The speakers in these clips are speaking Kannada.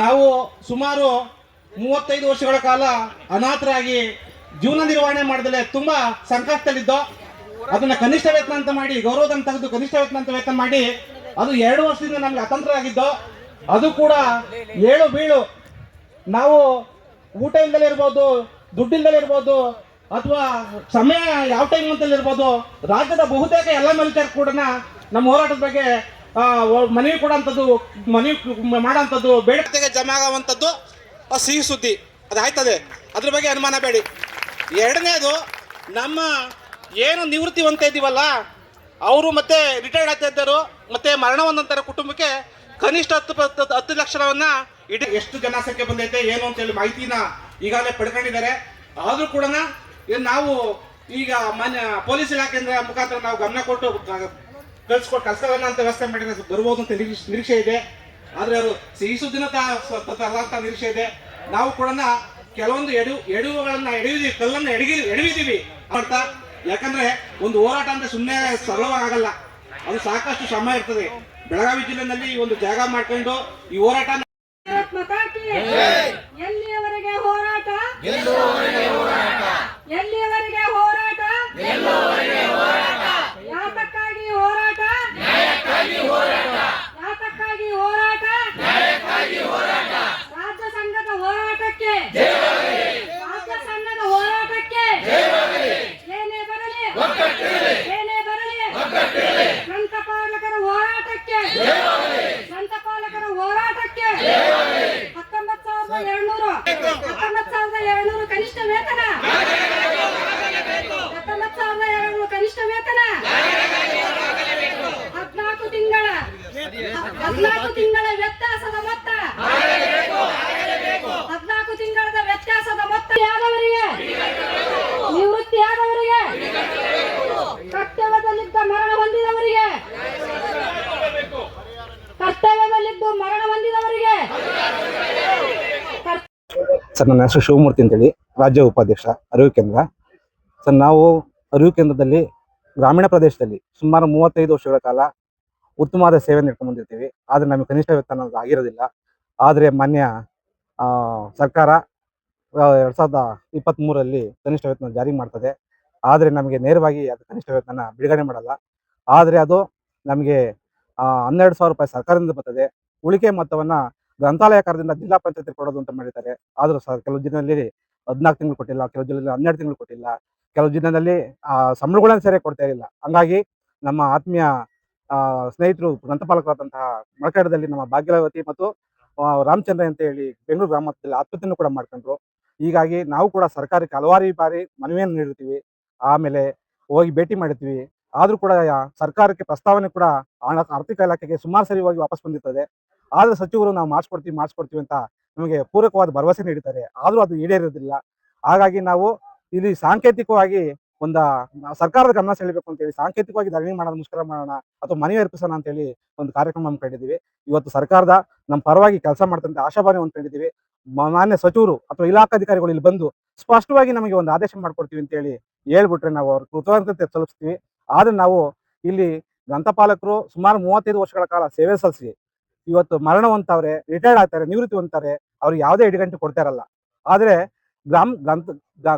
ನಾವು ಸುಮಾರು ಮೂವತ್ತೈದು ವರ್ಷಗಳ ಕಾಲ ಅನಾಥರಾಗಿ ಜೀವನ ನಿರ್ವಹಣೆ ಮಾಡಿದ್ರೆ ತುಂಬಾ ಸಂಕಷ್ಟದಲ್ಲಿದ್ದೋ, ಅದನ್ನ ಕನಿಷ್ಠ ವೇತನ ಅಂತ ಮಾಡಿ ಗೌರವಧನ ತೆಗೆದು ಕನಿಷ್ಠ ವೇತನ ಅಂತ ವೇತನ ಮಾಡಿ, ಅದು ಎರಡು ವರ್ಷದಿಂದ ನಮ್ಗೆ ಅತಂತ್ರರಾಗಿದ್ದೋ ಅದು ಕೂಡ ಏಳು ಬೀಳು. ನಾವು ಊಟ ಇಲ್ದಲೇ ಇರ್ಬೋದು ದುಡ್ಡಿಲ್ದಲೇ ಇರ್ಬೋದು, ಅಥವಾ ಸಮಯ ಯಾವ ಟೈಮ್ ಅಂತಲ್ಲಿ ಇರ್ಬೋದು, ರಾಜ್ಯದ ಬಹುತೇಕ ಎಲ್ಲ ಮೇಲ್ಚಾರ ಕೂಡ ನಮ್ಮ ಹೋರಾಟದ ಬಗ್ಗೆ ಮನವಿ ಕೊಡುವಂಥದ್ದು ಮನವಿ ಮಾಡೋಂಥದ್ದು ಬೇಡತೆಗೆ ಜಮಾ ಆಗುವಂಥದ್ದು ಆ ಸಿಹಿ ಸುದ್ದಿ. ಅದಾಯ್ತದೆ ಅದ್ರ ಬಗ್ಗೆ ಅನುಮಾನ ಬೇಡಿ. ಎರಡನೇದು ನಮ್ಮ ಏನು ನಿವೃತ್ತಿ ಅಂತ ಇದ್ದೀವಲ್ಲ ಅವರು ಮತ್ತೆ ರಿಟೈರ್ಡ್ ಆಗ್ತಾ ಇದ್ದರು ಮತ್ತೆ ಮರಣ ಹೊಂದಂತರ ಕುಟುಂಬಕ್ಕೆ ಕನಿಷ್ಠ ಹತ್ತು ಹತ್ತು- ಲಕ್ಷವನ್ನ ಇಡೀ ಎಷ್ಟು ಜನಸಂಖ್ಯೆ ಬಂದೈತೆ ಏನು ಅಂತೇಳಿ ಮಾಹಿತಿನ ಈಗಾಗಲೇ ಪಡ್ಕೊಂಡಿದ್ದಾರೆ. ಆದರೂ ಕೂಡ ನಾವು ಈಗ ಮಾನ್ಯ ಪೊಲೀಸ್ ಇಲಾಖೆಯಿಂದ ಮುಖಾಂತರ ನಾವು ಗಮನ ಕೊಟ್ಟು ಕಳ್ಸ್ಕೊಟ್ಟು ಕಳ್ಸ್ಕೊಳ್ಳೋಣ ಅಂತ ವ್ಯವಸ್ಥೆ ಮಾಡಿದ್ರೆ ಬರ್ಬೋದು ಅಂತ ನಿರೀಕ್ಷೆ ನಿರೀಕ್ಷೆ ಇದೆ. ಆದ್ರೆ ಅವರು ಸಿ ಸುದ್ದಿನ ತ- ತ- ತರಲ್ಲ ಅಂತ ನಿರೀಕ್ಷೆ ಇದೆ. ನಾವು ಕೂಡ ಕೆಲವೊಂದು ಎಡು ಎಡುವುಗಳನ್ನ ಎಡವಿದೀವಿ ಕಲ್ಲನ್ನ ಎಡಗಿ ಎಡವಿದೀವಿ ಮಾಡ್ತಾ ಯಾಕಂದ್ರೆ ಒಂದು ಹೋರಾಟ ಅಂತ ಸುಮ್ಮನೆ ಸರಳವಾಗಲ್ಲ. ಅದು ಸಾಕಷ್ಟು ಶ್ರಮ ಇರ್ತದೆ. ಬೆಳಗಾವಿ ಜಿಲ್ಲೆನಲ್ಲಿ ಈ ಒಂದು ಜಾಗ ಮಾಡ್ಕೊಂಡು ಈ ಹೋರಾಟ ಎಲ್ಲಿಯವರೆಗೆ ಹೋರಾಟ ಎಲ್ಲಿಯವರೆಗೆ ಹೋರಾಟ ಯಾತಕ್ಕಾಗಿ ಹೋರಾಟ ಯಾತಕ್ಕಾಗಿ ಹೋರಾಟ ರಾಜ್ಯ ಸಂಘದ ಹೋರಾಟಕ್ಕೆ ರಾಜ್ಯ ಸಂಘದ ಹೋರಾಟಕ್ಕೆ ಏನೇ ಬರಲಿ ಏನೇ ಬರಲಿ ಗ್ರಂಥಪಾಲಕರ ಹೋರಾಟಕ್ಕೆ ಗ್ರಂಥಪಾಲಕರ ಹೋರಾಟಕ್ಕೆ ಹತ್ತೊಂಬತ್ತು ಸಾವಿರದ ಎರಡ್ನೂರು ಹತ್ತೊಂಬತ್ತು ಸಾವಿರದ ಎರಡ್ನೂರು ಕನಿಷ್ಠ ವೇತನ ಹತ್ತೊಂಬತ್ತು ಸಾವಿರದ ಎರಡ್ನೂರು ಕನಿಷ್ಠ ವೇತನ ಹದಿನಾಲ್ಕು ತಿಂಗಳ ಹದಿನಾಲ್ಕು ತಿಂಗಳ ವ್ಯತ್ಯಾಸದ ಮೊತ್ತ. ಹದಿನಾಲ್ಕು ತಿಂಗಳದ ವ್ಯತ್ಯಾಸದ ಮೊತ್ತ ಯಾದವರಿಗೆ ನಿವೃತ್ತಿಯಾದವರಿಗೆ ಕರ್ತವ್ಯದಲ್ಲಿದ್ದ ಮರಣ ಹೊಂದಿದವರಿಗೆ? ಕರ್ತವ್ಯದಲ್ಲಿದ್ದು ಮರಣ ಹೊಂದಿದವರಿಗೆ? ಸರ್ ನನ್ನ ಹೆಸರು ಶಿವಮೂರ್ತಿ ಅಂತೇಳಿ ರಾಜ್ಯ ಉಪಾಧ್ಯಕ್ಷ ಅರಿವು ಕೇಂದ್ರ. ಸರ್ ನಾವು ಅರಿವು ಕೇಂದ್ರದಲ್ಲಿ ಗ್ರಾಮೀಣ ಪ್ರದೇಶದಲ್ಲಿ ಸುಮಾರು ಮೂವತ್ತೈದು ವರ್ಷಗಳ ಕಾಲ ಉತ್ತಮವಾದ ಸೇವೆ ನೀಡ್ಕೊಂಡು ಬಂದಿರ್ತೀವಿ. ಆದರೆ ನಮಗೆ ಕನಿಷ್ಠ ವೇತನ ಅನ್ನೋದು ಆಗಿರೋದಿಲ್ಲ. ಆದರೆ ಮಾನ್ಯ ಸರ್ಕಾರ ಎರಡು ಸಾವಿರದ ಇಪ್ಪತ್ತ್ಮೂರರಲ್ಲಿ ಕನಿಷ್ಠ ವೇತನ ಜಾರಿ ಮಾಡ್ತದೆ. ಆದರೆ ನಮಗೆ ನೇರವಾಗಿ ಅದು ಕನಿಷ್ಠ ವೇತನ ಬಿಡುಗಡೆ ಮಾಡಲ್ಲ. ಆದರೆ ಅದು ನಮಗೆ ಹನ್ನೆರಡು ಸಾವಿರ ರೂಪಾಯಿ ಸರ್ಕಾರದಿಂದ ಬರ್ತದೆ. ಉಳಿಕೆ ಮೊತ್ತವನ್ನು ಗ್ರಂಥಾಲಯ ಕಾರ್ಯದಿಂದ ಜಿಲ್ಲಾ ಪಂಚಾಯತ್ ಕೊಡೋದು ಅಂತ ಮಾಡಿದ್ದಾರೆ. ಆದರೂ ಸರ್, ಕೆಲವು ಜಿಲ್ಲೆಯಲ್ಲಿ ಹದಿನಾಲ್ಕು ತಿಂಗಳು ಕೊಟ್ಟಿಲ್ಲ, ಕೆಲವು ಜಿಲ್ಲೆಯಲ್ಲಿ ಹನ್ನೆರಡು ತಿಂಗಳು ಕೊಟ್ಟಿಲ್ಲ. ಕೆಲವು ಜಿಲ್ಲೆಯಲ್ಲಿ ಸಂಬಳಗಳನ್ನ ಸರಿಯಾಗಿ ಕೊಡ್ತಾ ಇರಲಿಲ್ಲ. ಹಂಗಾಗಿ ನಮ್ಮ ಆತ್ಮೀಯ ಸ್ನೇಹಿತರು ಗ್ರಂಥಪಾಲಕರಾದಂತಹ ಮೊಳಕಾಡದಲ್ಲಿ ನಮ್ಮ ಭಾಗ್ಯಲವತಿ ಮತ್ತು ರಾಮಚಂದ್ರ ಅಂತ ಹೇಳಿ ಬೆಂಗಳೂರು ಗ್ರಾಮದಲ್ಲಿ ಆತ್ಮಹತ್ಯೆಯನ್ನು ಕೂಡ ಮಾಡ್ಕೊಂಡ್ರು. ಹೀಗಾಗಿ ನಾವು ಕೂಡ ಸರ್ಕಾರಕ್ಕೆ ಹಲವಾರು ಬಾರಿ ಮನವಿಯನ್ನು ನೀಡಿರ್ತೀವಿ. ಆಮೇಲೆ ಹೋಗಿ ಭೇಟಿ ಮಾಡಿರ್ತೀವಿ. ಆದ್ರೂ ಕೂಡ ಸರ್ಕಾರಕ್ಕೆ ಪ್ರಸ್ತಾವನೆ ಕೂಡ ಆರ್ಥಿಕ ಇಲಾಖೆಗೆ ಸುಮಾರು ಸರಿ ಹೋಗಿ ವಾಪಸ್ ಬಂದಿರ್ತದೆ. ಆದ್ರೆ ಸಚಿವರು ನಾವು ಮಾಡಿಸ್ಕೊಡ್ತೀವಿ ಮಾಡಿಸ್ಕೊಡ್ತೀವಿ ಅಂತ ನಮಗೆ ಪೂರಕವಾದ ಭರವಸೆ ನೀಡಿದ್ದಾರೆ. ಆದ್ರೂ ಅದು ಈಡೇರಿರೋದಿಲ್ಲ. ಹಾಗಾಗಿ ನಾವು ಇಲ್ಲಿ ಸಾಂಕೇತಿಕವಾಗಿ ಒಂದ ಸರ್ಕಾರದ ಗಮನ ಸೆಳಿಬೇಕು ಅಂತ ಹೇಳಿ, ಸಾಂಕೇತಿಕವಾಗಿ ಧರಣಿ ಮಾಡೋಣ ಮುಷ್ಕರ ಮಾಡೋಣ ಅಥವಾ ಮನವಿ ಅರ್ಪಿಸೋಣ ಅಂತ ಹೇಳಿ ಒಂದು ಕಾರ್ಯಕ್ರಮ ಹಮ್ಮಿಕೊಂಡಿದ್ದೀವಿ ಇವತ್ತು ಸರ್ಕಾರದ ನಮ್ಮ ಪರವಾಗಿ ಕೆಲಸ ಮಾಡ್ತಂತ ಆಶಾಭಾವನೆ ಹೊಂದ್ಕೊಂಡಿದ್ದೀವಿ ಮಾನ್ಯ ಸಚಿವರು ಅಥವಾ ಇಲಾಖಾಧಿಕಾರಿಗಳು ಇಲ್ಲಿ ಬಂದು ಸ್ಪಷ್ಟವಾಗಿ ನಮಗೆ ಒಂದು ಆದೇಶ ಮಾಡ್ಕೊಡ್ತೀವಿ ಅಂತ ಹೇಳಿ ಹೇಳ್ಬಿಟ್ರೆ ನಾವು ಅವ್ರ ಕೃತಜ್ಞತೆ ತಲುಪಿಸ್ತೀವಿ. ಆದ್ರೆ ನಾವು ಇಲ್ಲಿ ಗ್ರಂಥಪಾಲಕರು ಸುಮಾರು ಮೂವತ್ತೈದು ವರ್ಷಗಳ ಕಾಲ ಸೇವೆ ಸಲ್ಲಿಸಿ, ಇವತ್ತು ಮರಣ ಹೊಂತವ್ರೆ ರಿಟೈರ್ಡ್ ಆಗ್ತಾರೆ ನಿವೃತ್ತಿ ಹೊಂತಾರೆ ಅವ್ರಿಗೆ ಯಾವುದೇ ಎಡಿಗಂಟು ಕೊಡ್ತಾ ಇರಲ್ಲ. ಆದ್ರೆ ಗ್ರಾಮ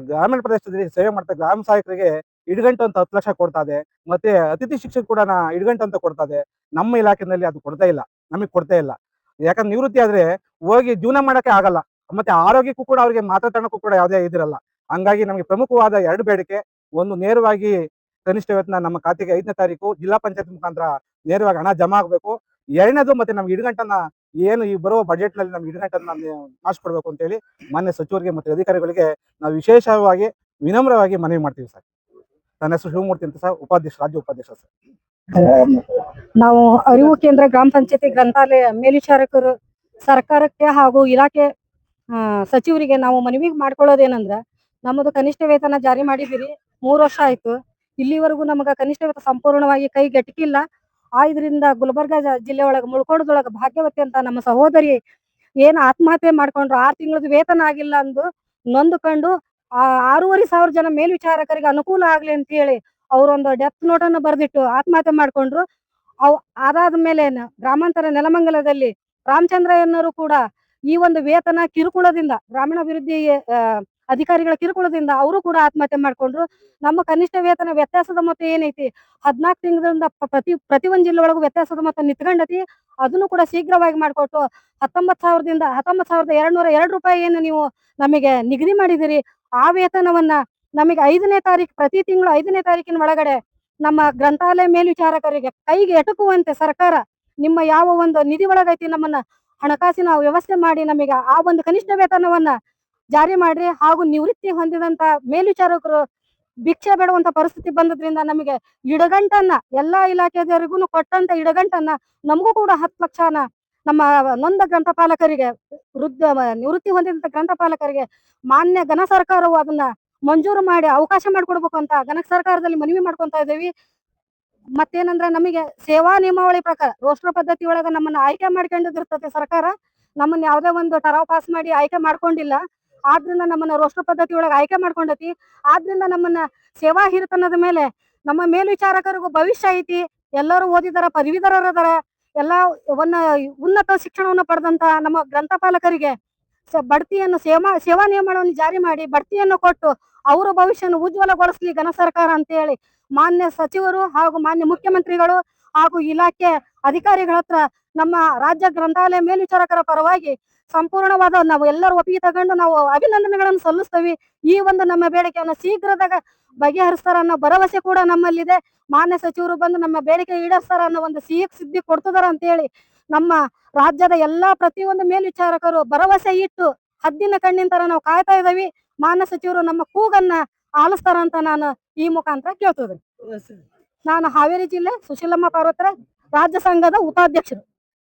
ಗ್ರಾಮೀಣ ಪ್ರದೇಶದಲ್ಲಿ ಸೇವೆ ಮಾಡ್ತಾ ಗ್ರಾಮ ಸಹಾಯಕರಿಗೆ ಇಡ್ಗಂಟು ಅಂತ ಹತ್ತು ಲಕ್ಷ ಕೊಡ್ತಾ ಇದೆ. ಮತ್ತೆ ಅತಿಥಿ ಶಿಕ್ಷಕ ಕೂಡ ಇಡ್ಗಂಟು ಅಂತ ಕೊಡ್ತಾ ಇದೆ. ನಮ್ಮ ಇಲಾಖೆನಲ್ಲಿ ಅದು ಕೊಡ್ತಾ ಇಲ್ಲ. ನಮಗೆ ಕೊಡ್ತಾ ಇಲ್ಲ. ಯಾಕಂದ್ರೆ ನಿವೃತ್ತಿ ಆದ್ರೆ ಹೋಗಿ ಜೀವನ ಮಾಡಕ್ಕೆ ಆಗಲ್ಲ. ಮತ್ತೆ ಆರೋಗ್ಯಕ್ಕೂ ಕೂಡ ಅವರಿಗೆ ಮಾತಾಡೋಕ್ಕೂ ಕೂಡ ಯಾವುದೇ ಇದಿರಲ್ಲ. ಹಂಗಾಗಿ ನಮಗೆ ಪ್ರಮುಖವಾದ ಎರಡು ಬೇಡಿಕೆ. ಒಂದು ನೇರವಾಗಿ ಕನಿಷ್ಠ ವೇತನ ನಮ್ಮ ಖಾತೆಗೆ ಐದನೇ ತಾರೀಕು ಜಿಲ್ಲಾ ಪಂಚಾಯತ್ ಮುಖಾಂತರ ನೇರವಾಗಿ ಹಣ ಜಮಾ ಆಗಬೇಕು. ಎರಡನೇದು ಮತ್ತೆ ನಮ್ಗೆ ಇಡುಗಂಟನ್ನ ಏನು ಈ ಬರುವ ಬಜೆಟ್ನಲ್ಲಿ ನಮ್ಗೆ ಇಡುಗಂಟನ್ನ ಮಾಡಿಸ್ಕೊಡ್ಬೇಕು ಅಂತ ಹೇಳಿ ಮಾನ್ಯ ಸಚಿವರಿಗೆ ಮತ್ತೆ ಅಧಿಕಾರಿಗಳಿಗೆ ನಾವು ವಿಶೇಷವಾಗಿ ವಿನಮ್ರವಾಗಿ ಮನವಿ ಮಾಡ್ತೀವಿ ಸರ್. ನನ್ನ ಹೆಸರು ಶಿವಮೂರ್ತಿ ಅಂತ ಸರ್, ಉಪಾಧ್ಯಕ್ಷ, ರಾಜ್ಯ ಉಪಾಧ್ಯಕ್ಷ ಸರ್. ನಾವು ಅರಿವು ಕೇಂದ್ರ ಗ್ರಾಮ ಪಂಚಾಯತಿ ಗ್ರಂಥಾಲಯ ಮೇಲ್ವಿಚಾರಕರು, ಸರ್ಕಾರಕ್ಕೆ ಹಾಗೂ ಇಲಾಖೆ ಸಚಿವರಿಗೆ ನಾವು ಮನವಿ ಮಾಡ್ಕೊಳ್ಳೋದೇನಂದ್ರ, ನಮ್ಮದು ಕನಿಷ್ಠ ವೇತನ ಜಾರಿ ಮಾಡಿದಿರಿ ಮೂರು ವರ್ಷ ಆಯ್ತು. ಇಲ್ಲಿವರೆಗೂ ನಮಗ ಕನಿಷ್ಠ ವೇತನ ಸಂಪೂರ್ಣವಾಗಿ ಕೈಗೆಟಕಿಲ್ಲ ಆ ಇದರಿಂದ ಗುಲ್ಬರ್ಗ ಜಿಲ್ಲೆ ಒಳಗೆ ಮುಳ್ಕೊಂಡದೊಳಗೆ ಭಾಗ್ಯವತಿ ಅಂತ ನಮ್ಮ ಸಹೋದರಿ ಏನ್ ಆತ್ಮಹತ್ಯೆ ಮಾಡ್ಕೊಂಡ್ರು, ಆರ್ ತಿಂಗಳದ ವೇತನ ಆಗಿಲ್ಲ ಅಂದು ನೊಂದುಕೊಂಡು ಆ ಆರೂವರೆ ಸಾವಿರ ಜನ ಮೇಲ್ವಿಚಾರಕರಿಗೆ ಅನುಕೂಲ ಆಗ್ಲಿ ಅಂತ ಹೇಳಿ ಅವ್ರೊಂದು ಡೆತ್ ನೋಟ್ ಅನ್ನು ಬರ್ದಿಟ್ಟು ಆತ್ಮಹತ್ಯೆ ಮಾಡ್ಕೊಂಡ್ರು. ಅವ್ ಅದಾದ ಮೇಲೆ ಗ್ರಾಮಾಂತರ ನೆಲಮಂಗಲದಲ್ಲಿ ರಾಮಚಂದ್ರಯ್ಯನವರು ಕೂಡ ಈ ಒಂದು ವೇತನ ಕಿರುಕುಳದಿಂದ ಗ್ರಾಮೀಣಾಭಿವೃದ್ಧಿ ಅಧಿಕಾರಿಗಳ ಕಿರುಕುಳದಿಂದ ಅವರು ಕೂಡ ಆತ್ಮಹತ್ಯೆ ಮಾಡ್ಕೊಂಡ್ರು. ನಮ್ಮ ಕನಿಷ್ಠ ವೇತನ ವ್ಯತ್ಯಾಸದ ಮೊತ್ತ ಏನೈತಿ? ಹದಿನಾಲ್ಕು ತಿಂಗಳಿಂದ ಪ್ರತಿ ಪ್ರತಿ ಒಂದು ಜಿಲ್ಲೆ ಒಳಗೂ ವ್ಯತ್ಯಾಸದ ಮೊತ್ತ ನಿತ್ಕೊಂಡತಿ. ಅದನ್ನು ಕೂಡ ಶೀಘ್ರವಾಗಿ ಮಾಡಿಕೊಟ್ಟು ಹತ್ತೊಂಬತ್ತು ಸಾವಿರದಿಂದ, ಹತ್ತೊಂಬತ್ತು ಸಾವಿರದ ಎರಡು ರೂಪಾಯಿ ಏನು ನೀವು ನಮಗೆ ನಿಗದಿ ಮಾಡಿದಿರಿ. ಆ ವೇತನವನ್ನ ನಮಗೆ ಐದನೇ ತಾರೀಕು ಪ್ರತಿ ತಿಂಗಳು ಐದನೇ ತಾರೀಕಿನ ಒಳಗಡೆ ನಮ್ಮ ಗ್ರಂಥಾಲಯ ಮೇಲ್ವಿಚಾರಕರಿಗೆ ಕೈಗೆ ಎಟುಕುವಂತೆ ಸರ್ಕಾರ ನಿಮ್ಮ ಯಾವ ಒಂದು ನಿಧಿ ಒಳಗೈತಿ ನಮ್ಮನ್ನ ಹಣಕಾಸಿನ ವ್ಯವಸ್ಥೆ ಮಾಡಿ ನಮಗೆ ಆ ಒಂದು ಕನಿಷ್ಠ ವೇತನವನ್ನ ಜಾರಿ ಮಾಡ್ರಿ ಹಾಗೂ ನಿವೃತ್ತಿ ಹೊಂದಿದಂತ ಮೇಲ್ವಿಚಾರಕರು ಭಿಕ್ಷೆ ಬೇಡುವಂತ ಪರಿಸ್ಥಿತಿ ಬಂದದ್ರಿಂದ ನಮಗೆ ಇಡಗಂಟನ್ನ ಎಲ್ಲಾ ಇಲಾಖೆದವರಿಗೂ ಕೊಟ್ಟಂತ ಇಡಗಂಟನ್ನ ನಮಗೂ ಕೂಡ ಹತ್ತು ಲಕ್ಷನ ನಮ್ಮ ನೊಂದ ಗ್ರಂಥಪಾಲಕರಿಗೆ, ವೃದ್ಧ ನಿವೃತ್ತಿ ಹೊಂದಿದಂತ ಗ್ರಂಥಪಾಲಕರಿಗೆ ಮಾನ್ಯ ಘನ ಸರ್ಕಾರವು ಅದನ್ನ ಮಂಜೂರು ಮಾಡಿ ಅವಕಾಶ ಮಾಡಿಕೊಡ್ಬೇಕು ಅಂತ ಘನ ಸರ್ಕಾರದಲ್ಲಿ ಮನವಿ ಮಾಡ್ಕೊಂತ ಇದ್ದೀವಿ. ಮತ್ತೇನಂದ್ರ ನಮಗೆ ಸೇವಾ ನಿಯಮಾವಳಿ ಪ್ರಕಾರ ರೋಸ್ಟರ್ ಪದ್ಧತಿ ಒಳಗ ನಮ್ಮನ್ನ ಆಯ್ಕೆ ಮಾಡ್ಕೊಂಡಿರ್ತದೆ ಸರ್ಕಾರ. ನಮ್ಮನ್ನ ಯಾವುದೇ ಒಂದು ಟರಾವ್ ಪಾಸ್ ಮಾಡಿ ಆಯ್ಕೆ ಮಾಡ್ಕೊಂಡಿಲ್ಲ. ಆದ್ರಿಂದ ನಮ್ಮನ್ನ ರೋಷ್ಟ ಪದ್ಧತಿ ಒಳಗೆ ಆಯ್ಕೆ ಮಾಡ್ಕೊಂಡತಿ. ಆದ್ರಿಂದ ನಮ್ಮನ್ನ ಸೇವಾ ಹಿರಿತನದ ಮೇಲೆ ನಮ್ಮ ಮೇಲ್ವಿಚಾರಕರಿಗೂ ಭವಿಷ್ಯ ಐತಿ. ಎಲ್ಲರೂ ಓದಿದಾರ ಪದವೀಧರರದಾರ ಎಲ್ಲ ಒನ್ನ ಉನ್ನತ ಶಿಕ್ಷಣವನ್ನು ಪಡೆದಂತ ನಮ್ಮ ಗ್ರಂಥಪಾಲಕರಿಗೆ ಬಡ್ತಿಯನ್ನು ಸೇವಾ ಸೇವಾ ನಿಯಮಗಳನ್ನು ಜಾರಿ ಮಾಡಿ ಬಡ್ತಿಯನ್ನು ಕೊಟ್ಟು ಅವರ ಭವಿಷ್ಯನ ಉಜ್ವಲಗೊಳಿಸಲಿ ಘನ ಸರ್ಕಾರ ಅಂತ ಹೇಳಿ ಮಾನ್ಯ ಸಚಿವರು ಹಾಗೂ ಮಾನ್ಯ ಮುಖ್ಯಮಂತ್ರಿಗಳು ಹಾಗೂ ಇಲಾಖೆ ಅಧಿಕಾರಿಗಳ ಹತ್ರ ನಮ್ಮ ರಾಜ್ಯ ಗ್ರಂಥಾಲಯ ಮೇಲ್ವಿಚಾರಕರ ಪರವಾಗಿ ಸಂಪೂರ್ಣವಾದ ನಾವು ಎಲ್ಲರೂ ಒಪ್ಪಿಗೆ ತಗೊಂಡು ನಾವು ಅಭಿನಂದನೆಗಳನ್ನು ಸಲ್ಲಿಸ್ತೇವೆ. ಈ ಒಂದು ನಮ್ಮ ಬೇಡಿಕೆಯನ್ನು ಶೀಘ್ರದಾಗ ಬಗೆಹರಿಸ್ತಾರ ಅನ್ನೋ ಭರವಸೆ ಕೂಡ ನಮ್ಮಲ್ಲಿದೆ. ಮಾನ್ಯ ಸಚಿವರು ಬಂದು ನಮ್ಮ ಬೇಡಿಕೆ ಈಡೇರಿಸ್ತಾರ ಅನ್ನೋ ಒಂದು ಸಿಹಿ ಸಿದ್ಧಿ ಕೊಡ್ತದಾರ ಅಂತ ಹೇಳಿ ನಮ್ಮ ರಾಜ್ಯದ ಎಲ್ಲಾ ಪ್ರತಿಯೊಂದು ಮೇಲ್ವಿಚಾರಕರು ಭರವಸೆ ಇಟ್ಟು ಹದ್ದಿನ ಕಣ್ಣಿನ ತರ ನಾವು ಕಾಯ್ತಾ ಇದ್ದೀವಿ. ಮಾನ್ಯ ಸಚಿವರು ನಮ್ಮ ಕೂಗನ್ನ ಆಲಿಸ್ತಾರ ಅಂತ ನಾನು ಈ ಮುಖಾಂತರ ಕೇಳ್ತದ್ರಿ ನಾನು ಹಾವೇರಿ ಜಿಲ್ಲೆ ಸುಶೀಲಮ್ಮ ಪಾರ್ವತ್ರ ರಾಜ್ಯ ಸಂಘದ ಉಪಾಧ್ಯಕ್ಷರು.